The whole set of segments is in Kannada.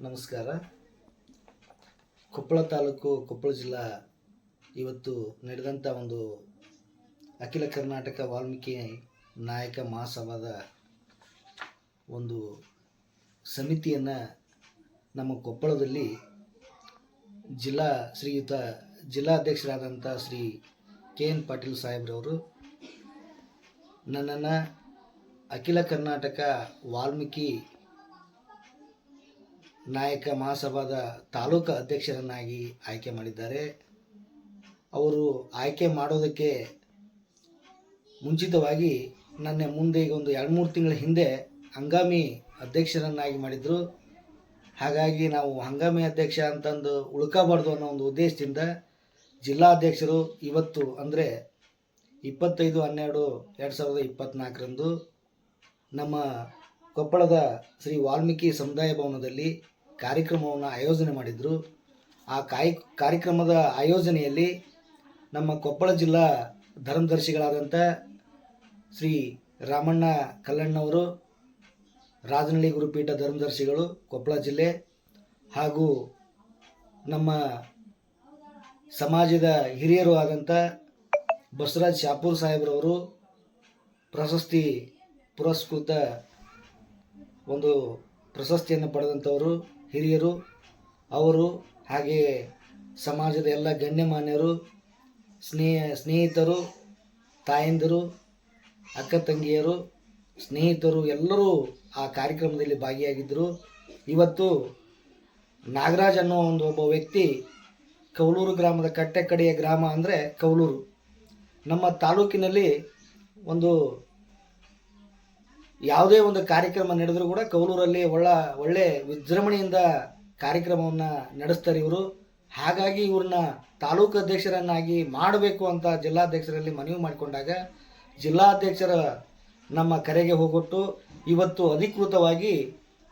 ನಮಸ್ಕಾರ. ಕೊಪ್ಪಳ ತಾಲೂಕು ಕೊಪ್ಪಳ ಜಿಲ್ಲಾ ಇವತ್ತು ನಡೆದಂಥ ಒಂದು ಅಖಿಲ ಕರ್ನಾಟಕ ವಾಲ್ಮೀಕಿ ನಾಯಕ ಮಹಾಸಭಾದ ಒಂದು ಸಮಿತಿಯನ್ನು ನಮ್ಮ ಕೊಪ್ಪಳದಲ್ಲಿ ಜಿಲ್ಲಾ ಶ್ರೀಯುತ ಜಿಲ್ಲಾಧ್ಯಕ್ಷರಾದಂಥ ಶ್ರೀ ಕೆ ಎನ್ ಪಾಟೀಲ್ ಸಾಹೇಬ್ರವರು ನನ್ನನ್ನು ಅಖಿಲ ಕರ್ನಾಟಕ ವಾಲ್ಮೀಕಿ ನಾಯಕ ಮಹಾಸಭಾದ ತಾಲೂಕು ಅಧ್ಯಕ್ಷರನ್ನಾಗಿ ಆಯ್ಕೆ ಮಾಡಿದ್ದಾರೆ. ಅವರು ಆಯ್ಕೆ ಮಾಡೋದಕ್ಕೆ ಮುಂಚಿತವಾಗಿ ನನ್ನ ಮುಂದೆ ಈಗ ಒಂದು ಎರಡು ಮೂರು ತಿಂಗಳ ಹಿಂದೆ ಹಂಗಾಮಿ ಅಧ್ಯಕ್ಷರನ್ನಾಗಿ ಮಾಡಿದರು. ಹಾಗಾಗಿ ನಾವು ಹಂಗಾಮಿ ಅಧ್ಯಕ್ಷ ಅಂತಂದು ಉಳ್ಕೋಬಾರ್ದು ಅನ್ನೋ ಒಂದು ಉದ್ದೇಶದಿಂದ ಜಿಲ್ಲಾಧ್ಯಕ್ಷರು ಇವತ್ತು ಅಂದರೆ ಇಪ್ಪತ್ತೈದು ಹನ್ನೆರಡು ಎರಡು ಸಾವಿರದ ಇಪ್ಪತ್ತ್ನಾಲ್ಕರಂದು ನಮ್ಮ ಕೊಪ್ಪಳದ ಶ್ರೀ ವಾಲ್ಮೀಕಿ ಸಮುದಾಯ ಭವನದಲ್ಲಿ ಕಾರ್ಯಕ್ರಮವನ್ನು ಆಯೋಜನೆ ಮಾಡಿದರು. ಆ ಕಾಯ್, ಕಾರ್ಯಕ್ರಮದ ಆಯೋಜನೆಯಲ್ಲಿ ನಮ್ಮ ಕೊಪ್ಪಳ ಜಿಲ್ಲಾ ಧರ್ಮದರ್ಶಿಗಳಾದಂಥ ಶ್ರೀ ರಾಮಣ್ಣ ಕಲ್ಲಣ್ಣವರು ರಾಜನಹಳ್ಳಿ ಗುರುಪೀಠ ಧರ್ಮದರ್ಶಿಗಳು ಕೊಪ್ಪಳ ಜಿಲ್ಲೆ ಹಾಗೂ ನಮ್ಮ ಸಮಾಜದ ಹಿರಿಯರು ಆದಂಥ ಬಸವರಾಜ್ ಶಾಪೂರ್ ಸಾಹೇಬ್ರವರು ಪ್ರಶಸ್ತಿ ಪುರಸ್ಕೃತ ಒಂದು ಪ್ರಶಸ್ತಿಯನ್ನು ಪಡೆದಂಥವರು ಹಿರಿಯರು, ಅವರು ಹಾಗೆಯೇ ಸಮಾಜದ ಎಲ್ಲ ಗಣ್ಯಮಾನ್ಯರು, ಸ್ನೇಹ, ಸ್ನೇಹಿತರು, ತಾಯಂದಿರು, ಅಕ್ಕ ತಂಗಿಯರು, ಸ್ನೇಹಿತರು ಎಲ್ಲರೂ ಆ ಕಾರ್ಯಕ್ರಮದಲ್ಲಿ ಭಾಗಿಯಾಗಿದ್ದರು. ಇವತ್ತು ನಾಗರಾಜ್ ಅನ್ನೋ ಒಂದು ಒಬ್ಬ ವ್ಯಕ್ತಿ ಕೌಲೂರು ಗ್ರಾಮದ ಕಟ್ಟೆ ಕಡೆಯ ಗ್ರಾಮ ಅಂದರೆ ಕೌಲೂರು. ನಮ್ಮ ತಾಲೂಕಿನಲ್ಲಿ ಒಂದು ಯಾವುದೇ ಒಂದು ಕಾರ್ಯಕ್ರಮ ನಡೆದರೂ ಕೂಡ ಕೌಲೂರಲ್ಲಿ ಒಳ್ಳ, ಒಳ್ಳೆ ವಿಜೃಂಭಣೆಯಿಂದ ಕಾರ್ಯಕ್ರಮವನ್ನು ನಡೆಸ್ತಾರೆ ಇವರು. ಹಾಗಾಗಿ ಇವ್ರನ್ನ ತಾಲೂಕು ಅಧ್ಯಕ್ಷರನ್ನಾಗಿ ಮಾಡಬೇಕು ಅಂತ ಜಿಲ್ಲಾಧ್ಯಕ್ಷರಲ್ಲಿ ಮನವಿ ಮಾಡಿಕೊಂಡಾಗ ಜಿಲ್ಲಾಧ್ಯಕ್ಷರ ನಮ್ಮ ಕರೆಗೆ ಹೋಗೊಟ್ಟು ಇವತ್ತು ಅಧಿಕೃತವಾಗಿ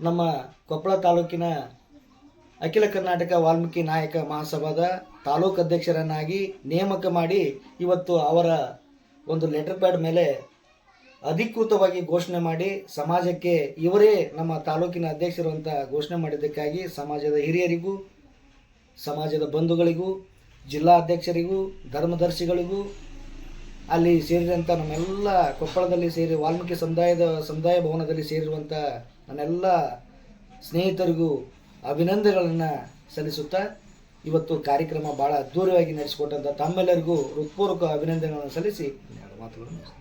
ನಮ್ಮ ಕೊಪ್ಪಳ ತಾಲೂಕಿನ ಅಖಿಲ ಕರ್ನಾಟಕ ವಾಲ್ಮೀಕಿ ನಾಯಕ ಮಹಾಸಭಾದ ತಾಲೂಕು ಅಧ್ಯಕ್ಷರನ್ನಾಗಿ ನೇಮಕ ಮಾಡಿ ಇವತ್ತು ಅವರ ಒಂದು ಲೆಟರ್ ಪ್ಯಾಡ್ ಮೇಲೆ ಅಧಿಕೃತವಾಗಿ ಘೋಷಣೆ ಮಾಡಿ ಸಮಾಜಕ್ಕೆ ಇವರೇ ನಮ್ಮ ತಾಲೂಕಿನ ಅಧ್ಯಕ್ಷರು ಅಂತ ಘೋಷಣೆ ಮಾಡಿದ್ದಕ್ಕಾಗಿ ಸಮಾಜದ ಹಿರಿಯರಿಗೂ, ಸಮಾಜದ ಬಂಧುಗಳಿಗೂ, ಜಿಲ್ಲಾ ಅಧ್ಯಕ್ಷರಿಗೂ, ಧರ್ಮದರ್ಶಿಗಳಿಗೂ, ಅಲ್ಲಿ ಸೇರಿದಂಥ ನಮ್ಮೆಲ್ಲ ಕೊಪ್ಪಳದಲ್ಲಿ ಸೇರಿ ವಾಲ್ಮೀಕಿ ಸಮುದಾಯದ ಸಮುದಾಯ ಭವನದಲ್ಲಿ ಸೇರಿರುವಂಥ ನನ್ನೆಲ್ಲ ಸ್ನೇಹಿತರಿಗೂ ಅಭಿನಂದನೆಗಳನ್ನು ಸಲ್ಲಿಸುತ್ತಾ ಇವತ್ತು ಕಾರ್ಯಕ್ರಮ ಭಾಳ ಅದ್ಧೂರಿಯಾಗಿ ನಡೆಸಿಕೊಟ್ಟಂಥ ತಮ್ಮೆಲ್ಲರಿಗೂ ಹೃತ್ಪೂರ್ವಕ ಅಭಿನಂದನೆಗಳನ್ನು ಸಲ್ಲಿಸಿ ಮಾತುಗಳನ್ನು.